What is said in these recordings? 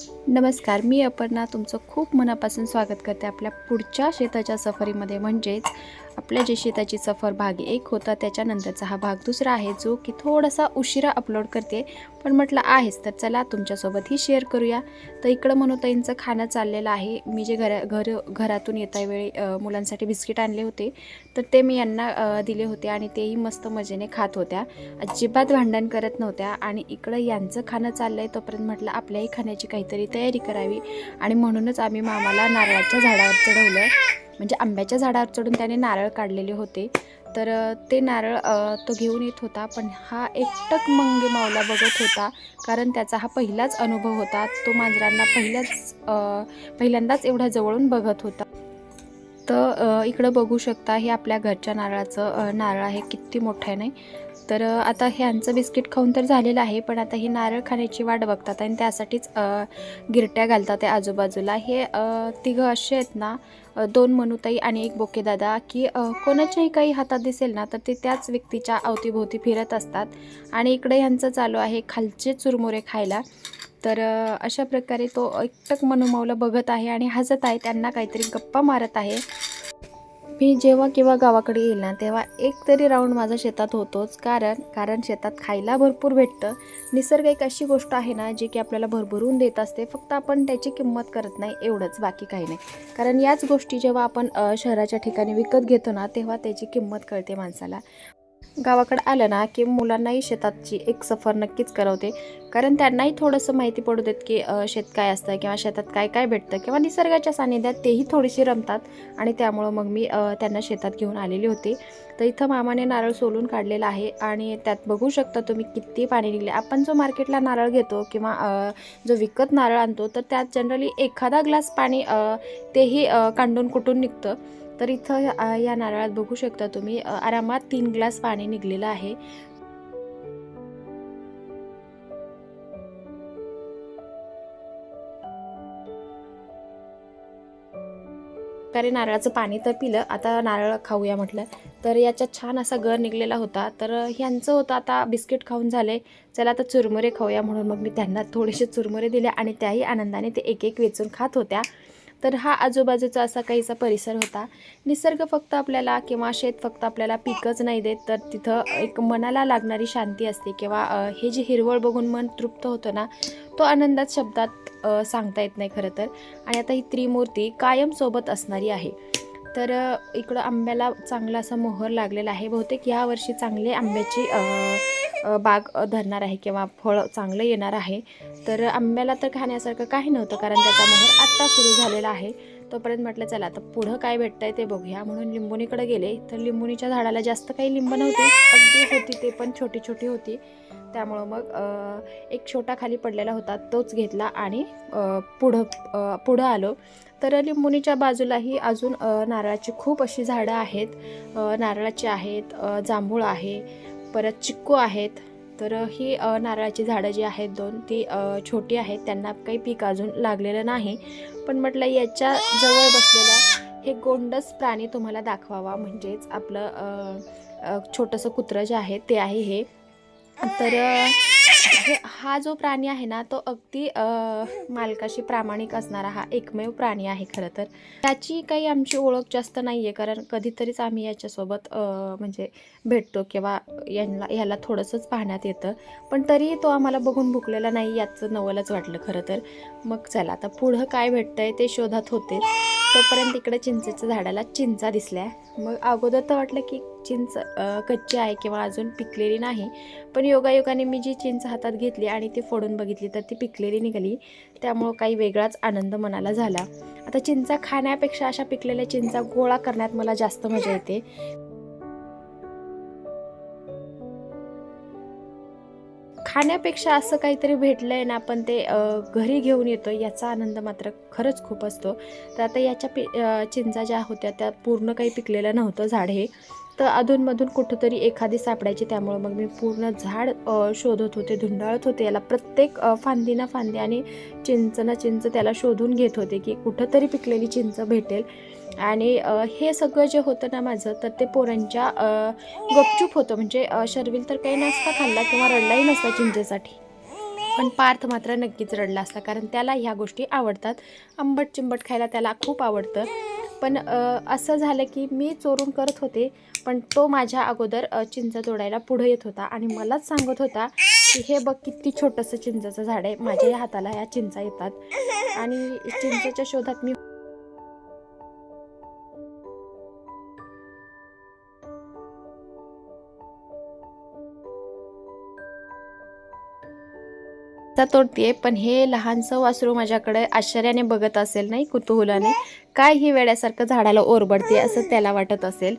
नमस्कार मी अपर्णा. तुमचं खूप मनापासून स्वागत करते आपल्या पुढच्या शेताच्या सफरीमध्ये. म्हणजेच आपल्या जे शेताची सफर भाग एक होता त्याच्यानंतरचा हा भाग दुसरा आहे जो की थोडासा उशिरा अपलोड करते. पण म्हटलं आहेच तर चला तुमच्यासोबतही शेअर करूया. तर इकडं मनोताईंचं खाणं चाललेलं आहे. मी जे घरा घर घरातून येता वेळी मुलांसाठी बिस्किट आणले होते तर ते मी यांना दिले होते आणि तेही मस्त मजेने खात होत्या. अजिबात भांडण करत नव्हत्या आणि इकडं यांचं खाणं चाललं आहे तोपर्यंत म्हटलं आपल्याही खाण्याची काही काहीतरी तयारी करावी. आणि म्हणूनच आम्ही मामाला नारळाच्या झाडावर चढवलं. म्हणजे आंब्याच्या झाडावर चढून त्याने नारळ काढलेले होते. तर ते नारळ तो घेऊन येत होता. पण हा एकटक मंगे मावला बघत होता. कारण त्याचा हा पहिलाच अनुभव होता. तो मांजरांना पहिल्याच पहिल्यांदाच एवढ्या जवळून बघत होता. तर इकडं बघू शकता हे आपल्या घरच्या नारळाचं नारळ आहे. किती मोठं आहे नाही? तर आता ह्यांचं बिस्किट खाऊन तर झालेलं आहे पण आता हे नारळ खाण्याची वाट बघतात आणि त्यासाठीच गिरट्या घालतात आहे आजूबाजूला. हे तिघं असे आहेत ना दोन मनुताई आणि एक बोकेदादा की कोणाच्याही काही हातात दिसेल ना तर ते त्याच व्यक्तीच्या अवतीभोवती फिरत असतात. आणि इकडे ह्यांचं चालू आहे खालचे चुरमुरे खायला. तर अशा प्रकारे तो एकटक मनुमावला बघत आहे आणि हसत आहे. त्यांना काहीतरी गप्पा मारत आहे. मी जेव्हा किंवा गावाकडे येईल ना तेव्हा एक तरी राऊंड माझा शेतात होतोच. कारण कारण शेतात खायला भरपूर भेटतं. निसर्ग एक अशी गोष्ट आहे ना जी की आपल्याला भरभरून देत असते. फक्त आपण त्याची किंमत करत नाही एवढंच. बाकी काही नाही. कारण याच गोष्टी जेव्हा आपण शहराच्या ठिकाणी विकत घेतो ना तेव्हा त्याची किंमत कळते माणसाला. गावाकडे आलं ना की मुलांनाही शेताची एक सफर नक्कीच करवते. कारण त्यांनाही थोडंसं माहिती पडू देत की शेत काय असतं किंवा शेतात काय काय भेटतं किंवा निसर्गाच्या सानिध्यात तेही थोडीशी रमतात. आणि त्यामुळं मग मी त्यांना शेतात घेऊन आलेली होती. तर इथं मामाने नारळ सोलून काढलेला आहे आणि त्यात बघू शकता तुम्ही किती पाणी निघले. आपण जो मार्केटला नारळ घेतो किंवा जो विकत नारळ आणतो तर त्यात जनरली एखादा ग्लास पाणी तेही कांडून कुटून निघतं. तर इथं या नारळात बघू शकता तुम्ही आरामात तीन ग्लास पाणी निघलेलं आहे. प्रकारे नारळाचं पाणी तर पिलं आता नारळ खाऊया म्हटलं. तर याच्यात छान असा गर निघलेला होता. तर ह्यांचं होतं आता बिस्किट खाऊन झाले. चला आता चुरमुरे खाऊया म्हणून मग मी त्यांना थोडेसे चुरमुरे दिले आणि त्याही आनंदाने ते एक एक वेचून खात होत्या. तर हा आजूबाजूचा असा काहीसा परिसर होता. निसर्ग फक्त आपल्याला किंवा शेत फक्त आपल्याला पिकच नाही देत तर तिथं एक मनाला लागणारी शांती असते किंवा हे जे हिरवळ बघून मन तृप्त होतं ना तो आनंदात शब्दात सांगता येत नाही खरं तर. आणि आता ही त्रिमूर्ती कायमसोबत असणारी आहे. तर इकडं आंब्याला चांगला असा मोहर लागलेला आहे. बहुतेक यावर्षी चांगले आंब्याची बाग धरणार आहे किंवा फळ चांगलं येणार आहे. तर आंब्याला तर खाण्यासारखं काही नव्हतं कारण त्याचा मोहर आत्ता सुरू झालेला आहे. तोपर्यंत म्हटलं चला आता पुढं काय भेटतंय ते बघूया. म्हणून लिंबोणीकडे गेले. तर लिंबोणीच्या झाडाला जास्त काही लिंब नव्हते. अगदी होती ते पण छोटी छोटी होती. त्यामुळं मग एक छोटा खाली पडलेला होता. तोच घेतला आणि पुढं पुढं आलो. तर लिंबोणीच्या बाजूलाही अजून नारळाची खूप अशी झाडं आहेत. नारळाची आहेत जांभूळ आहे परत चिक्कू आहेत तर ही नारळाची झाडं जी आहेत दोन ती छोटी आहेत त्यांना काही पीक अजून लागलेलं नाही. पण म्हटलं याच्या जवळ बसलेला हे गोंडस प्राणी तुम्हाला दाखवावा म्हणजेच आपलं छोटंसं कुत्रं जे आहे ते आहे हे. तर हे हा जो प्राणी आहे ना तो अगदी मालकाशी प्रामाणिक असणारा हा एकमेव प्राणी आहे खरं तर. त्याची काही आमची ओळख जास्त नाही आहे कारण कधीतरीच आम्ही याच्यासोबत म्हणजे भेटतो किंवा यांना ह्याला थोडंसंच पाहण्यात येतं. पण तरीही तो आम्हाला बघून भुकलेला नाही याचं नवलच वाटलं खरं तर. मग चला आता पुढं काय भेटतंय ते शोधात होते. तोपर्यंत इकडे चिंचेच्या झाडाला चिंचा दिसल्या. मग अगोदर तर वाटलं की चिंच कच्ची आहे किंवा अजून पिकलेली नाही पण योगायोगाने मी जी चिंच हातात घेतली आणि ती फोडून बघितली तर ती पिकलेली निघाली. त्यामुळं काही वेगळाच आनंद मनाला झाला. आता चिंचा खाण्यापेक्षा अशा पिकलेल्या चिंचा गोळा करण्यात मला जास्त मजा येते. खाण्यापेक्षा असं काहीतरी भेटलंय ना आपण ते घरी घेऊन येतो याचा आनंद मात्र खरंच खूप असतो. तर आता याच्या पि चिंचा ज्या होत्या त्या पूर्ण काही पिकलेलं नव्हतं झाड हे. तर अधूनमधून कुठंतरी एखादी सापडायची त्यामुळं मग मी पूर्ण झाड शोधत होते धुंडाळत होते. याला प्रत्येक फांदी ना फांदी आणि चिंच ना चिंच त्याला शोधून घेत होते की कुठंतरी पिकलेली चिंच भेटेल. आणि हे सगळं जे होतं ना माझं तर ते पोरांच्या गपचूप होतं. म्हणजे शर्विल तर काही नसता खाल्ला किंवा रडलाही नसता चिंचेसाठी. पण पार्थ मात्र नक्कीच रडला असता कारण त्याला ह्या गोष्टी आवडतात. आंबट चिंबट खायला त्याला खूप आवडतं. पण असं झालं की मी चोरून करत होते पण तो माझ्या अगोदर चिंच तोडायला पुढे येत होता आणि मलाच सांगत होता की हे बघ किती छोटंसं चिंचाचं झाड आहे. माझ्या हाताला ह्या चिंचा येतात. आणि चिंचेच्या शोधात मी चा तोडतीये पण हे लहानसं वासरू माझ्याकडे आश्चर्याने बघत असेल नाही कुतूहलाने. काय ही वेड्यासारखं झाडाला ओरबडते असं त्याला वाटत असेल.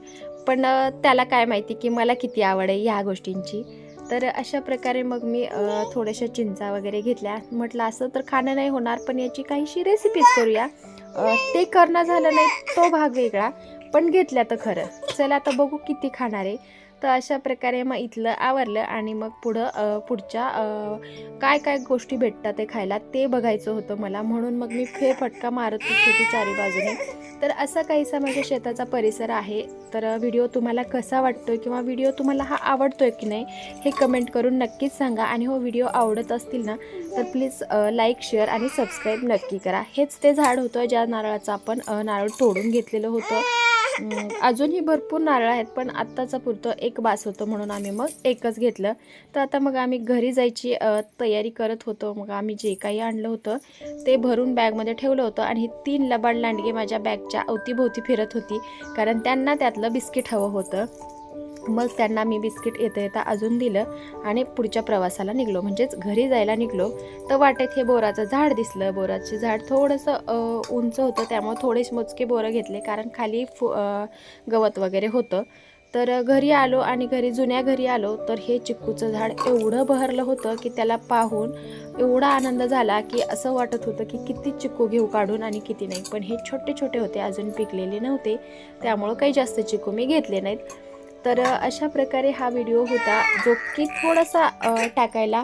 पण त्याला काय माहिती की मला किती आवड आहे ह्या गोष्टींची. तर अशा प्रकारे मग मी थोड्याशा चिंचा वगैरे घेतल्या. म्हटलं असं तर खाणं नाही होणार पण याची काहीशी रेसिपीज करूया. ते करणं झालं नाही तो भाग वेगळा. पण घेतल्या तर खरं. चला आता बघू किती खाणार आहे. तर अशा प्रकारे मग इथलं आवरलं आणि मग पुढं पुढच्या काय काय गोष्टी भेटतात ते खायला ते बघायचं होतं मला. म्हणून मग मी फेरफटका मारत होती चारी बाजूने. तर असा काहीसा माझ्या शेताचा परिसर आहे. तर व्हिडिओ तुम्हाला कसा वाटतोय किंवा व्हिडिओ तुम्हाला हा आवडतोय की नाही हे कमेंट करून नक्कीच सांगा. आणि हो व्हिडिओ आवडत असतील ना तर प्लीज लाईक शेअर आणि सबस्क्राईब नक्की करा. हेच ते झाड होतं ज्या नारळाचं आपण नारळ तोडून घेतलेलं होतं. अजूनही भरपूर नारळ आहेत पण आत्ताचा पुरतं एक बास होतं म्हणून आम्ही मग एकच घेतलं. तर आता मग आम्ही घरी जायची तयारी करत होतो. मग आम्ही जे काही आणलं होतं ते भरून बॅगमध्ये ठेवलं होतं आणि तीन लबाड लांडगे माझ्या बॅगच्या अवतीभोवती फिरत होती कारण त्यांना त्यातलं बिस्किट हवं होतं. मग त्यांना मी बिस्किट येता येता अजून दिलं आणि पुढच्या प्रवासाला निघलो. म्हणजेच घरी जायला निघलो. तर वाटेत हे बोराचं झाड दिसलं. बोराचे झाड थोडंसं उंच होतं. त्यामुळे थोडेच मोजके बोरं घेतले. कारण खाली फु गवत वगैरे होतं. तर घरी आलो आणि घरी जुन्या घरी आलो. तर हे चिक्कूचं झाड एवढं बहरलं होतं की त्याला पाहून एवढा आनंद झाला की असं वाटत होतं की किती चिक्कू घेऊ काढून आणि किती नाही. पण हे छोटे छोटे होते. अजून पिकलेले नव्हते. त्यामुळं काही जास्त चिक्कू मी घेतले नाहीत. तर अशा प्रकारे हा व्हिडिओ होता जो की थोडासा टाकायला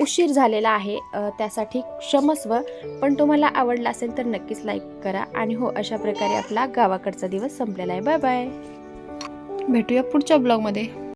उशीर झालेला आहे. त्यासाठी क्षमस्व. पण तुम्हाला आवडला असेल तर नक्कीच लाईक करा. आणि हो अशा प्रकारे आपला गावाकडचा दिवस संपलेला आहे. बाय बाय भेटूया पुढच्या ब्लॉगमध्ये